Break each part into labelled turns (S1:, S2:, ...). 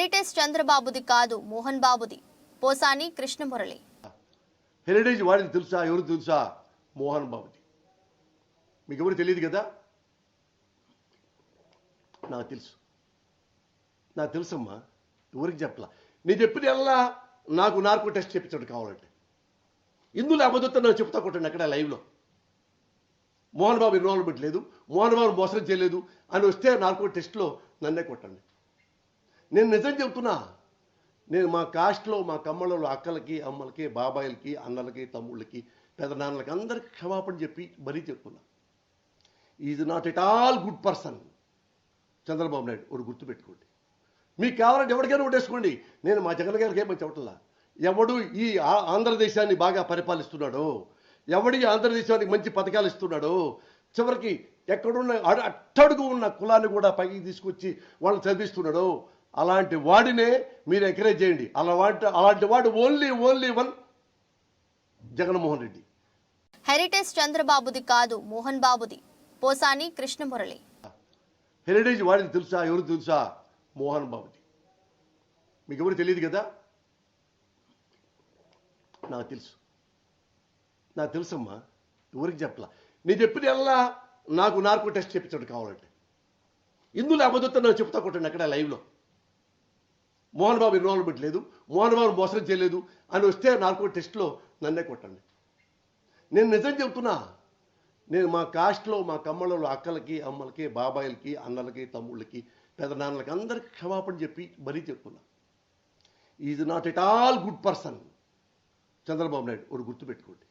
S1: Heritage చంద్రబాబుది కాదు మోహన్ బాబుది పోసాని కృష్ణమురళి
S2: హెరిటేజ్ వాడిని తెలుసా ఎవరు తెలుసా? మోహన్ బాబుది మీకు ఎవరు తెలియదు కదా? నాకు తెలుసు. నాకు తెలుసమ్మా ఎవరికి చెప్పలా? నేను చెప్పిన ఎలా నాకు నార్కో టెస్ట్ చెప్పించడం కావాలంటే. ఇందులో అబద్ధం నాకు చెప్తా కొట్టండి అక్కడ లైవ్లో. మోహన్ బాబు ఇన్వాల్వ్మెంట్ లేదు మోహన్ బాబు మోసం చేయలేదు అని వస్తే నార్కో టెస్ట్లో నన్నే కొట్టండి. నేను నిజం చెబుతున్నా నేను మా కాస్ట్లో మా కమ్మలలో అక్కలకి అమ్మలకి బాబాయిలకి అన్నలకి తమ్ముళ్ళకి పెదనాన్నలకి అందరికి క్షమాపణ చెప్పి మరీ చెప్తున్నా. Is not at all good person Chandrababu Naidu ఒక గుర్తుపెట్టుకోండి. మీకు కావాలంటే ఎవరికైనా ఓటేసుకోండి. నేను మా జగన్ గారికి ఏమని చెప్పట్లా? ఎవడు ఈ ఆ- ఆంధ్రదేశాన్ని బాగా పరిపాలిస్తున్నాడో ఎవడి ఆంధ్రదేశానికి మంచి పథకాలు ఇస్తున్నాడో చివరికి ఎక్కడున్న అడ- అట్టడుగు ఉన్న కులాన్ని కూడా పైకి తీసుకొచ్చి వాళ్ళని చదివిస్తున్నాడో అలాంటి వాడినే మీరు ఎంకరేజ్ చేయండి. అలా వాటి అలాంటి వాడు only only one Jaganmohan Reddy.
S1: Heritage చంద్రబాబుది కాదు మోహన్ బాబుది. పోసాని కృష్ణమురళి
S2: హెరిటేజ్ వాడికి తెలుసా ఎవరు తెలుసా? మోహన్ బాబుది. మీకు ఎవరు తెలియదు కదా? నాకు తెలుసు. నాకు తెలుసమ్మా ఎవరికి చెప్పలా? నేను చెప్పిన ఎలా నాకు నార్కో టెస్ట్ చెప్పించడం కావాలంటే. ఇందులో అబద్ధం నాకు చెప్తా కొట్టండి అక్కడ లైవ్లో మోహన్ బాబు ఇన్వాల్వ్మెంట్ లేదు మోహన్ బాబు మోసం చేయలేదు అని వస్తే నార్కో టెస్ట్లో నన్నే కొట్టండి. నేను నిజం చెబుతున్నా నేను మా కాస్ట్లో మా కమ్మలలో అక్కలకి అమ్మలకి బాబాయిలకి అన్నలకి తమ్ముళ్ళకి పెదనాన్నలకి అందరికి క్షమాపణ చెప్పి మరీ చెప్తున్నా is not at all good person Chandrababu Naidu ఒక గుర్తుపెట్టుకోండి.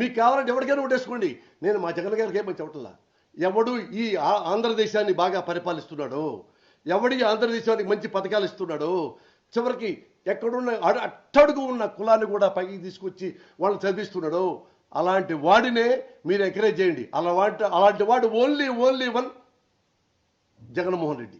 S2: మీకు కావాలంటే ఎవరికైనా ఓటేసుకోండి. నేను మా జగన్ గారికి ఏమని చెప్పట్లా? ఎవడు ఈ ఆ- ఆంధ్రదేశాన్ని బాగా పరిపాలిస్తున్నాడో ఎవడి ఆంధ్రదేశానికి మంచి పథకాలు ఇస్తున్నాడు? చివరికి ఎక్కడున్న అట్టడుగు ఉన్న కులాన్ని కూడా పైకి తీసుకొచ్చి వాళ్ళని చదివిస్తున్నాడు. అలాంటి వాడినే మీరు ఎంకరేజ్ చేయండి. అలా అలాంటి వాడు only only one Jaganmohan Reddy.